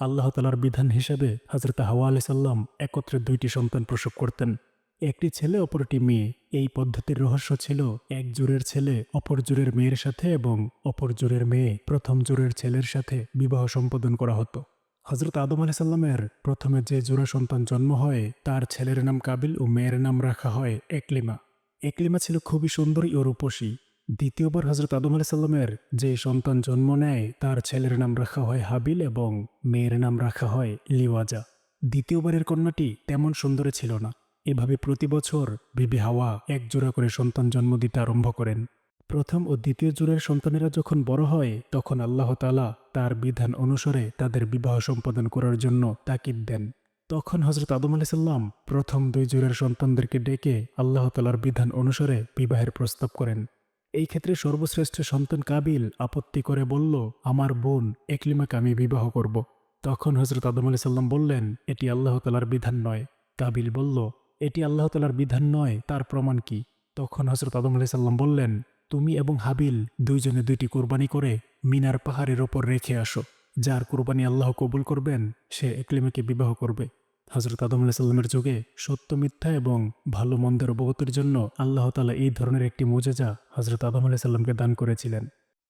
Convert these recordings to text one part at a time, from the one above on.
আল্লাহ তালার বিধান হিসাবে হজরত হাওয়া আলি সাল্লাম একত্রে দুইটি সন্তান প্রসব করতেন। একটি ছেলে, অপরটি মেয়ে। এই পদ্ধতির রহস্য ছিল এক জোরের ছেলে অপর জোরের মেয়ের সাথে এবং অপর জোরের মেয়ে প্রথম জোরের ছেলের সাথে বিবাহ সম্পাদন করা হতো। হজরত আদম আলি সাল্লামের প্রথমে যে জোড়া সন্তান জন্ম হয়, তার ছেলের নাম কাবিল ও মেয়ের নাম রাখা হয় একলিমা। একলিমা ছিল খুবই সুন্দরী ও রূপসী। দ্বিতীয়বার হজরত আদম আলি সাল্লামের যে সন্তান জন্ম নেয়, তার ছেলের নাম রাখা হয় হাবিল এবং মেয়ের নাম রাখা হয় লিওয়াজা। দ্বিতীয়বারের কন্যাটি তেমন সুন্দরী ছিল না। এভাবে প্রতি বছর বিবি হাওয়া এক জোড়া করে সন্তান জন্ম দিতে আরম্ভ করেন। প্রথম ও দ্বিতীয় জোড়ার সন্তানেরা যখন বড় হয়, তখন আল্লাহ তালা তার বিধান অনুসারে তাদের বিবাহ সম্পাদন করার জন্য তাকিদ দেন। তখন হজরত আদম আলি সাল্লাম প্রথম দুই জোড়ের সন্তানদেরকে ডেকে আল্লাহ তালার বিধান অনুসারে বিবাহের প্রস্তাব করেন। এই ক্ষেত্রে সর্বশ্রেষ্ঠ সন্তান কাবিল আপত্তি করে বলল, আমার বোন একলিমাকে আমি বিবাহ করব। তখন হজরত আদম আলি সাল্লাম বললেন, এটি আল্লাহ তালার বিধান নয়। কাবিল বলল, এটি আল্লাহ তালার বিধান নয়, তার প্রমাণ কি? তখন হজরত আদম আলি সাল্লাম বললেন, তুমি এবং হাবিল দুইজনে দুইটি কোরবানি করে মিনার পাহাড়ের ওপর রেখে আসো। যার কোরবানি আল্লাহ কবুল করবেন, সে একলিমাকে বিবাহ করবে। হজরত আদম আলাহ সাল্লামের যুগে সত্য মিথ্যা এবং ভালো মন্দের অবগতির জন্য আল্লাহ তালা এই ধরনের একটি মোজেজা হজরত আদম আলাহ সাল্লামকে দান করেছিলেন।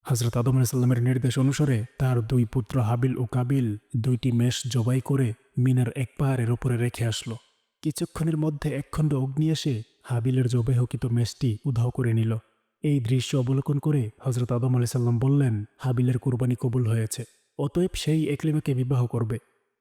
হজরত আদম আলাহ সাল্লামের নির্দেশ অনুসারে তার দুই পুত্র হাবিল ও কাবিল দুইটি মেষ জবাই করে মিনার এক পাহাড়ের উপরে রেখে আসলো। কিছুক্ষণের মধ্যে একখণ্ড অগ্নি এসে হাবিলের জবেহকিত মেষটি উধাও করে নিল। এই দৃশ্য অবলোকন করে হজরত আদম আলি সাল্লাম বললেন, হাবিলের কুরবানি কবুল হয়েছে, অতএব সেই একলিমাকে বিবাহ করবে।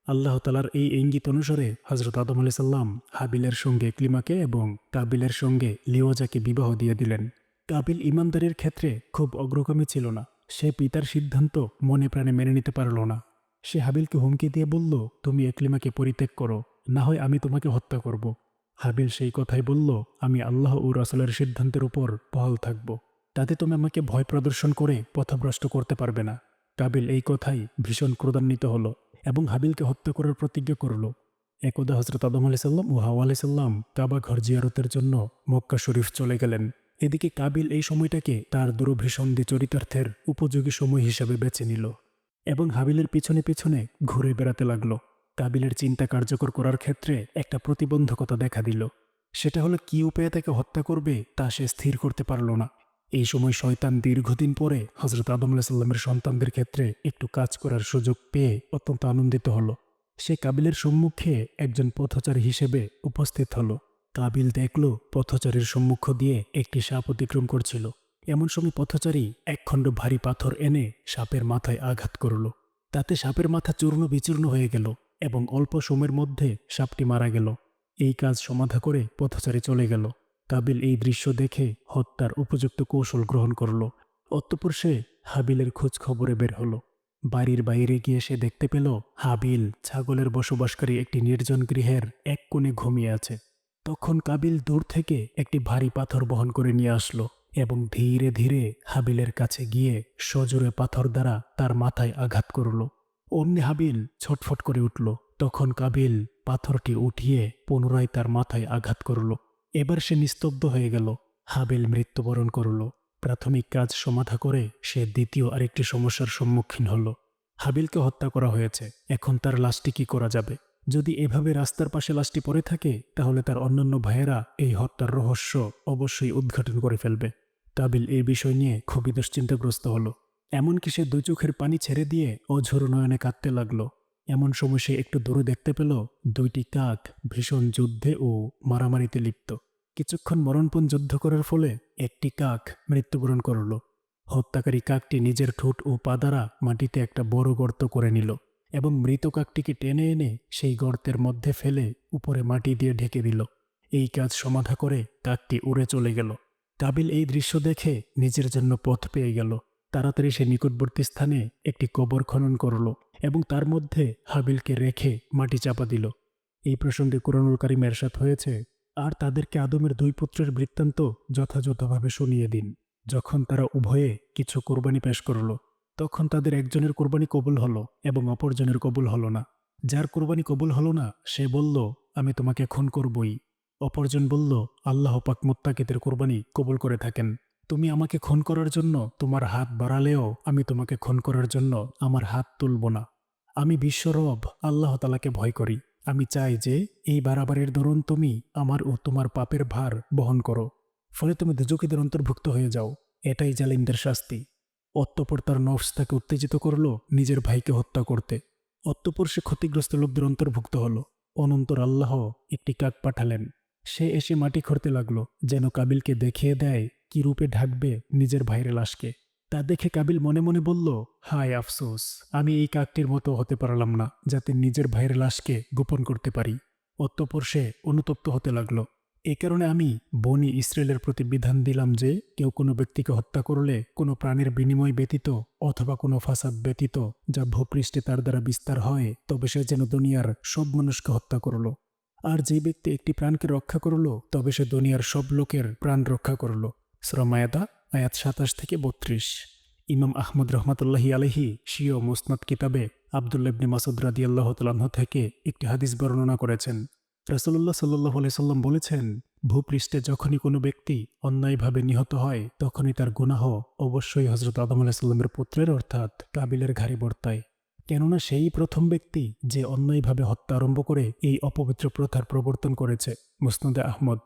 আল্লাহ তালার এই ইঙ্গিত অনুসারে হজরত আদম আলি সাল্লাম হাবিলের সঙ্গে একলিমাকে এবং কাবিলের সঙ্গে লিওজাকে বিবাহ দিয়ে দিলেন। কাবিল ইমানদারির ক্ষেত্রে খুব অগ্রগামী ছিল না। সে পিতার সিদ্ধান্ত মনে প্রাণে মেনে নিতে পারল না। সে হাবিলকে হুমকি দিয়ে বলল, তুমি একলিমাকে পরিত্যাগ করো, না হয় আমি তোমাকে হত্যা করব। হাবিল সেই কথাই বলল, আমি আল্লাহ ও রাসুলের সিদ্ধান্তের উপর বহাল থাকব। তাতে তুমি আমাকে ভয় প্রদর্শন করে পথভ্রষ্ট করতে পারবে না। কাবিল এই কথাই ভীষণ ক্রোধান্বিত হলো। এবং হাবিলকে হত্যা করার প্রতিজ্ঞা করল। একদা হজরত আদম আলি সাল্লাম ও হাওয়া আলি সাল্লাম কাবা ঘর জিয়ারতের জন্য মক্কা শরীফ চলে গেলেন। এদিকে কাবিল এই সময়টাকে তার দুরভিসন্ধি চরিতার্থের উপযোগী সময় হিসাবে বেছে নিল এবং হাবিলের পিছনে পিছনে ঘুরে বেড়াতে লাগল। কাবিলের চিন্তা কার্যকর করার ক্ষেত্রে একটা প্রতিবন্ধকতা দেখা দিল। সেটা হলো কি উপায়ে তাকে হত্যা করবে তা সে স্থির করতে পারল না। এই সময় শয়তান দীর্ঘদিন পরে হজরত আদম সাল্লামের সন্তানদের ক্ষেত্রে একটু কাজ করার সুযোগ পেয়ে অত্যন্ত আনন্দিত হল। সে কাবিলের সম্মুখে একজন পথচারী হিসেবে উপস্থিত হল। কাবিল দেখল পথচারীর সম্মুখ দিয়ে একটি সাপ অতিক্রম করছিল। এমন সময় পথচারী একখণ্ড ভারী পাথর এনে সাপের মাথায় আঘাত করল। তাতে সাপের মাথা চূর্ণ বিচূর্ণ হয়ে গেল এবং অল্প সময়ের মধ্যে সাপটি মারা গেল। এই কাজ সমাধা করে পথচারী চলে গেল। কাবিল এই দৃশ্য দেখে হত্যার উপযুক্ত কৌশল গ্রহণ করল। অতঃপর সে হাবিলের খোঁজ খবরে বের হলো। বাড়ির বাইরে গিয়ে সে দেখতে পেল, হাবিল ছাগলের বসবাসকারী একটি নির্জন গৃহের এক কোণে ঘুমিয়ে আছে। তখন কাবিল দূর থেকে একটি ভারী পাথর বহন করে নিয়ে আসলো এবং ধীরে ধীরে হাবিলের কাছে গিয়ে সজোরে পাথর দ্বারা তার মাথায় আঘাত করল। অমনি হাবিল ছটফট করে উঠল। তখন কাবিল পাথরটি উঠিয়ে পুনরায় তার মাথায় আঘাত করল। এবার সে নিস্তব্ধ হয়ে গেল। হাবিল মৃত্যুবরণ করল। প্রাথমিক কাজ সমাধা করে সে দ্বিতীয় আরেকটি সমস্যার সম্মুখীন হল। হাবিলকে হত্যা করা হয়েছে। এখন তার লাশটি কি করা যাবে? যদি এভাবে রাস্তার পাশে লাশটি পড়ে থাকে, তাহলে তার অন্যান্য ভাইয়েরা এই হত্যার রহস্য অবশ্যই উদ্ঘাটন করে ফেলবে। তাবিল এই বিষয় নিয়ে খুবই দুশ্চিন্তাগ্রস্ত হলো। এমনকি সে দুই চোখের পানি ছেড়ে দিয়ে অঝোর নয়নে কাঁদতে লাগল। এমন সময় সে একটু দূরে দেখতে পেল দুইটি কাক ভীষণ যুদ্ধে ও মারামারিতে লিপ্ত। কিছুক্ষণ মরণপণ যুদ্ধ করার ফলে একটি কাক মৃত্যুবরণ করল। হত্যাকারী কাকটি নিজের ঠোঁট ও পা দ্বারা মাটিতে একটা বড় গর্ত করে নিল এবং মৃত কাকটিকে টেনে এনে সেই গর্তের মধ্যে ফেলে উপরে মাটি দিয়ে ঢেকে দিল। এই কাজ সমাধা করে কাকটি উড়ে চলে গেল। কাবিল এই দৃশ্য দেখে নিজের জন্য পথ পেয়ে গেল। তাড়াতাড়ি সে নিকটবর্তী স্থানে একটি কবর খনন করল। এবং তার মধ্যে হাবিলকে রেখে মাটি চাপা দিল। এই প্রসঙ্গে কোরআনুল কারিম এরশাদ হয়েছে, আর তাদেরকে আদমের দুই পুত্রের বৃত্তান্ত যথাযথভাবে শুনিয়ে দিন। যখন তারা উভয়ে কিছু কোরবানি পেশ করল, তখন তাদের একজনের কোরবানি কবুল হলো এবং অপরজনের কবুল হলো না। যার কোরবানি কবুল হলো না, সে বলল, আমি তোমাকে খুন করবই অপরজন বলল, আল্লাহ পাক মোত্তাকিদের কোরবানি কবুল করে থাকেন। তুমি আমাকে খুন করার জন্য তোমার হাত বাড়ালেও আমি তোমাকে খুন করার জন্য আমার হাত তুলব না। আমি বিশ্বরব আল্লাহ তালাকে ভয় করি। আমি চাই যে এই বারাবারের দরুন তুমি আমার ও তোমার পাপের ভার বহন করো। ফলে তুমি দুজকিদের অন্তর্ভুক্ত হয়ে যাও। এটাই জালিমদের শাস্তি। অতঃপর তার নফস তাকে উত্তেজিত করল নিজের ভাইকে হত্যা করতে। অতঃপর সে ক্ষতিগ্রস্ত লোকদের অন্তর্ভুক্ত হল। অনন্তর আল্লাহ একটি কাক পাঠালেন। সে এসে মাটি খড়তে লাগল, যেন কাবিলকে দেখিয়ে দেয় কি রূপে ঢাকবে নিজের ভাইয়ের লাশকে। তা দেখে কাবিল মনে মনে বলল, হায় আফসোস, আমি এই কাকটির মতো হতে পারলাম না, যাতে নিজের ভাইয়ের লাশকে গোপন করতে পারি। অতঃপর সে অনুতপ্ত হতে লাগল। এ কারণে আমি বনি ইসরায়েলের প্রতি বিধান দিলাম যে, কেউ কোনো ব্যক্তিকে হত্যা করলে কোনো প্রাণের বিনিময় ব্যতীত অথবা কোনো ফাসাদ ব্যতীত যা ভূপৃষ্ঠে তার দ্বারা বিস্তার হয়, তবে সে যেন দুনিয়ার সব মানুষকে হত্যা করল। আর যে ব্যক্তি একটি প্রাণকে রক্ষা করল, তবে সে দুনিয়ার সব লোকের প্রাণ রক্ষা করল। শ্রমায়াদা আয়াত সাতাশ থেকে বত্রিশ। ইমাম আহমদ রহমতুল্লাহি আলহি শিও মুসনাদ কিতাবে আবদুল্লাবনি মাসুদ রাদি আল্লাহ তালাহ থেকে একটি হাদিস বর্ণনা করেছেন। রসুল্লাহ সাল্লাহ সাল্লাম বলেছেন, ভূপৃষ্ঠে যখনই কোনো ব্যক্তি অন্যায়ভাবে নিহত হয়, তখনই তার গুনাহ অবশ্যই হজরত আদম আলাহিসাল্লামের পুত্রের অর্থাৎ কাবিলের ঘাড়ি বর্তায়। কেননা সেই প্রথম ব্যক্তি যে অন্যায়ভাবে হত্যা আরম্ভ করে এই অপবিত্র প্রথার প্রবর্তন করেছে। মুসনদে আহমদ।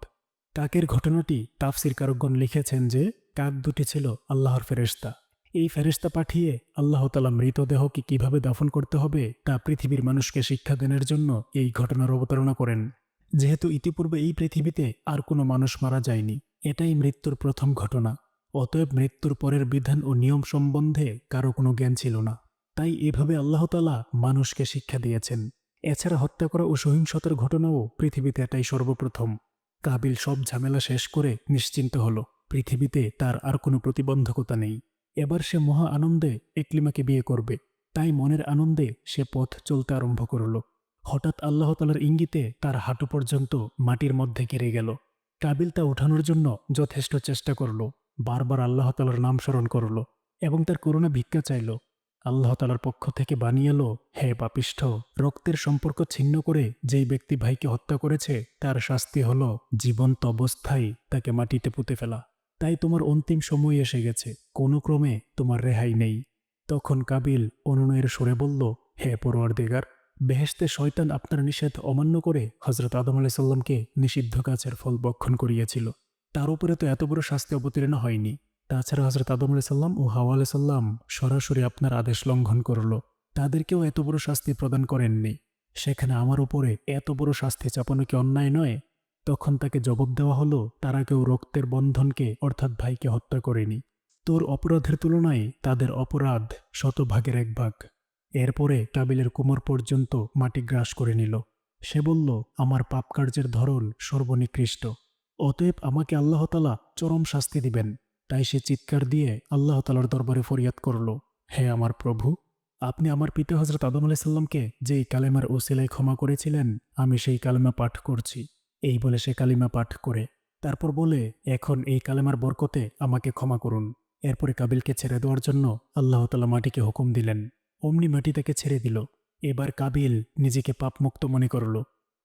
কাকের ঘটনাটি তাফসির কারকগণ লিখেছেন যে কাক দুটি ছিল আল্লাহর ফেরেস্তা এই ফেরেস্তা পাঠিয়ে আল্লাহ তালা মৃতদেহকে কীভাবে দাফন করতে হবে তা পৃথিবীর মানুষকে শিক্ষা দানের জন্য এই ঘটনার অবতারণা করেন। যেহেতু ইতিপূর্বে এই পৃথিবীতে আর কোনো মানুষ মারা যায়নি, এটাই মৃত্যুর প্রথম ঘটনা। অতএব মৃত্যুর পরের বিধান ও নিয়ম সম্বন্ধে কারও কোনো জ্ঞান ছিল না। তাই এভাবে আল্লাহ আল্লাহতালা মানুষকে শিক্ষা দিয়েছেন। এছাড়া হত্যা করা ও সহিংসতার ঘটনাও পৃথিবীতে এটাই সর্বপ্রথম। কাবিল সব ঝামেলা শেষ করে নিশ্চিন্ত হল। পৃথিবীতে তার আর কোনো প্রতিবন্ধকতা নেই। এবার সে মহা আনন্দে একলিমাকে বিয়ে করবে। তাই মনের আনন্দে সে পথ চলতে আরম্ভ করল। হঠাৎ আল্লাহ তালার ইঙ্গিতে তার হাঁটু পর্যন্ত মাটির মধ্যে ঘিরে গেল। কাবিল তা উঠানোর জন্য যথেষ্ট চেষ্টা করল। বারবার আল্লাহ তালার নাম স্মরণ করল এবং তার করুণা ভিক্ষা চাইল। আল্লাহ তালার পক্ষ থেকে বানিয়ে এলো, হে পাপিষ্ঠ, রক্তের সম্পর্ক ছিন্ন করে যেই ব্যক্তি ভাইকে হত্যা করেছে, তার শাস্তি হল জীবন্ত অবস্থায় তাকে মাটিতে পুঁতে ফেলা। তাই তোমার অন্তিম সময় এসে গেছে। কোনো ক্রমে তোমার রেহাই নেই। তখন কাবিল অনুনয়ের সরে বলল, হে পড়োয়ার দেগার বেহেস্তে শয়তান আপনার নিষেধ অমান্য করে হজরত আদম আলাইসাল্লামকে নিষিদ্ধ গাছের ফল বক্ষণ করিয়েছিল। তার উপরে তো এত বড় শাস্তি অবতীর্ণ হয়নি। তাছাড়া হজরত আদম আলাইসাল্লাম ও হাওয়া আলাইসাল্লাম সরাসরি আপনার আদেশ লঙ্ঘন করল। তাদেরকেও এত বড় শাস্তি প্রদান করেননি। সেখানে আমার উপরে এত বড় শাস্তি চাপানো কি অন্যায় নয়? তখন তাকে জবাব দেওয়া হলো, তারা কেউ রক্তের বন্ধনকে, অর্থাৎ ভাইকে হত্যা করেনি। তোর অপরাধের তুলনায় তাদের অপরাধ শতভাগের এক ভাগ। এরপরে কাবিলের কোমর পর্যন্ত মাটি গ্রাস করে নিল। সে বলল, আমার পাপ কার্যের ধরন সর্বনিকৃষ্ট। অতএব আমাকে আল্লাহতালা চরম শাস্তি দিবেন। তাই সে চিৎকার দিয়ে আল্লাহ তালার দরবারে ফরিয়াদ করল, হে আমার প্রভু, আপনি আমার পিতা হজরত আদম আলাইসাল্লামকে যেই কালেমার ওসিলায় ক্ষমা করেছিলেন, আমি সেই কালেমা পাঠ করছি। এই বলে সে কালিমা পাঠ করে। তারপর বলে, এখন এই কালেমার বরকতে আমাকে ক্ষমা করুন। এরপরে কাবিলকে ছেড়ে দেওয়ার জন্য আল্লাহ তালা মাটিকে হুকুম দিলেন। অমনি মাটি তাকে ছেড়ে দিল। এবার কাবিল নিজেকে পাপমুক্ত মনে করল।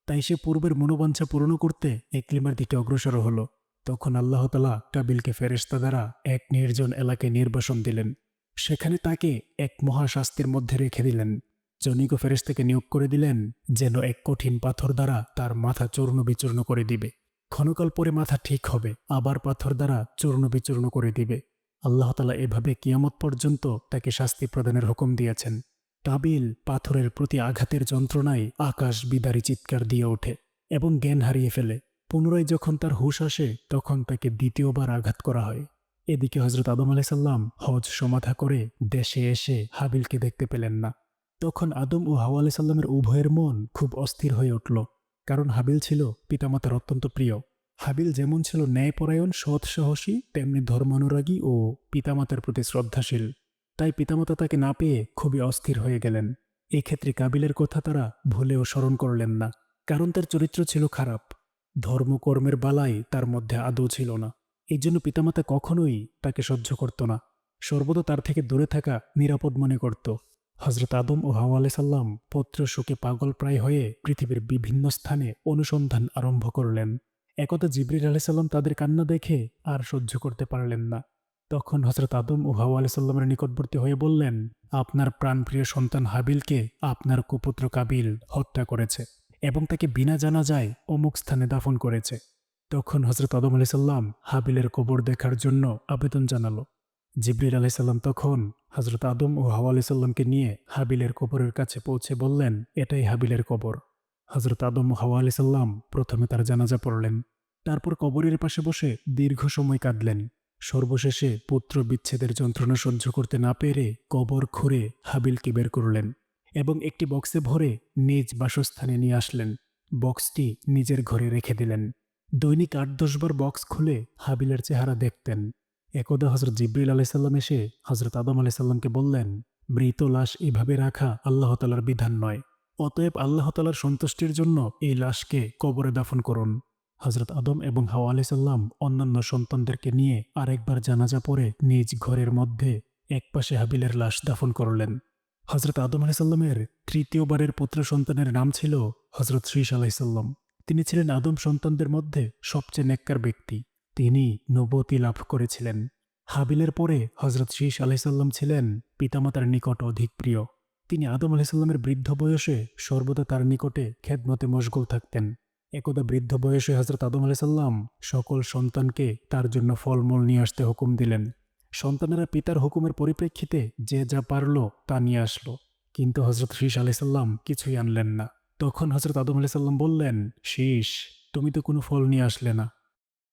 তাই সে পূর্বের মনোবাঞ্ছা পূরণ করতে একলিমার দিকে অগ্রসর হল। তখন আল্লাহ তালা কাবিলকে ফেরেস্তা দ্বারা এক নির্জন এলাকায় নির্বাসন দিলেন। সেখানে তাকে এক মহাশাস্তির মধ্যে রেখে দিলেন। জনিক ফেরেস্তাকে নিয়োগ করে দিলেন, যেন এক কঠিন পাথর দ্বারা তার মাথা চূর্ণ বিচূর্ণ করে দিবে। ক্ষণকাল পরে মাথা ঠিক হবে, আবার পাথর দ্বারা চূর্ণ বিচূর্ণ করে দিবে। আল্লাহতালা এভাবে কিয়ামত পর্যন্ত তাকে শাস্তি প্রদানের হুকুম দিয়েছেন। কাবিল পাথরের প্রতি আঘাতের যন্ত্রণায় আকাশ বিদারি চিৎকার দিয়ে ওঠে এবং জ্ঞান হারিয়ে ফেলে। পুনরায় যখন তার হুশ আসে, তখন তাকে দ্বিতীয়বার আঘাত করা হয়। এদিকে হজরত আদম আলাইসাল্লাম হজ সমাধা করে দেশে এসে হাবিলকে দেখতে পেলেন না। তখন আদম ও হাওয়া আলাইসাল্লামের উভয়ের মন খুব অস্থির হয়ে উঠল, কারণ হাবিল ছিল পিতামাতার অত্যন্ত প্রিয়। হাবিল যেমন ছিল ন্যায়পরায়ণ সৎ সাহসী তেমনি ধর্মানুরাগী ও পিতামাতার প্রতি শ্রদ্ধাশীল। তাই পিতামাতা তাকে না পেয়ে খুবই অস্থির হয়ে গেলেন। এক্ষেত্রে কাবিলের কথা তারা ভুলেও স্মরণ করলেন না, কারণ তার চরিত্র ছিল খারাপ। ধর্মকর্মের বালাই তার মধ্যে আদৌ ছিল না। এই জন্য পিতামাতা কখনোই তাকে সহ্য করত না। সর্বদা তার থেকে দূরে থাকা নিরাপদ মনে করত। হজরত আদম ও হাওয়া সাল্লাম পত্র শোকে পাগল প্রায় হয়ে পৃথিবীর বিভিন্ন স্থানে অনুসন্ধান আরম্ভ করলেন। একদা জিবরির আলাইসাল্লাম তাদের কান্না দেখে আর সহ্য করতে পারলেন না। তখন হজরত আদম ও হাওয়া আলাইসাল্লামের নিকটবর্তী হয়ে বললেন, আপনার প্রাণপ্রিয় সন্তান হাবিলকে আপনার কুপুত্র কাবিল হত্যা করেছে এবং তাকে বিনা জানা যায় অমুক স্থানে দাফন করেছে। তখন হজরত আদম আলাইসাল্লাম হাবিলের কবর দেখার জন্য আবেদন জানালো। জিবরিল আলাইসাল্লাম তখন হজরত আদম ও হাওয়া আলাইসাল্লামকে নিয়ে হাবিলের কবরের কাছে পৌঁছে বললেন, এটাই হাবিলের কবর। হজরত আদম ও হাওয়া আলাইসাল্লাম প্রথমে তার জানাজা পড়লেন। তারপর কবরের পাশে বসে দীর্ঘ সময় কাঁদলেন। সর্বশেষে পুত্র বিচ্ছেদের যন্ত্রণা সহ্য করতে না পেরে কবর খুঁড়ে হাবিলকে বের করলেন এবং একটি বক্সে ভরে নিজ বাসস্থানে নিয়ে আসলেন। বক্সটি নিজের ঘরে রেখে দিলেন। দৈনিক আট দশবার বক্স খুলে হাবিলের চেহারা দেখতেন। একদা হজরত জিব্রিল আলাইসাল্লাম এসে হজরত আদম আলাইসাল্লামকে বললেন, মৃত লাশ এভাবে রাখা আল্লাহ তালার বিধান নয়। অতএব আল্লাহ তালার সন্তুষ্টির জন্য এই লাশকে কবরে দাফন করুন। হজরত আদম এবং হাওয়া আলাইসাল্লাম অন্যান্য সন্তানদেরকে নিয়ে আরেকবার জানাজা পরে নিজ ঘরের মধ্যে একপাশে হাবিলের লাশ দাফন করলেন। হজরত আদম আলাইসাল্লামের তৃতীয়বারের পুত্র সন্তানের নাম ছিল হজরত শ্রীশ আলাইসাল্লাম তিনি ছিলেন আদম সন্তানদের মধ্যে সবচেয়ে নেককার ব্যক্তি। তিনি নবতী লাভ করেছিলেন। হাবিলের পরে হজরত শীষ আলাইসাল্লাম ছিলেন পিতামাতার নিকট অধিক প্রিয়। তিনি আদম আলাইসাল্লামের বৃদ্ধ বয়সে সর্বদা তার নিকটে খেদমতে মশগুল থাকতেন। একদা বৃদ্ধ বয়সে হজরত আদম আলাইসাল্লাম সকল সন্তানকে তার জন্য ফলমূল নিয়ে আসতে হুকুম দিলেন। সন্তানেরা পিতার হুকুমের পরিপ্রেক্ষিতে যে যা পারল তা নিয়ে আসলো। কিন্তু হজরত শীষ আলাইসাল্লাম কিছুই আনলেন না। তখন হজরত আদম আলাইসাল্লাম বললেন শীষ তুমি তো কোনো ফল নিয়ে আসলে না।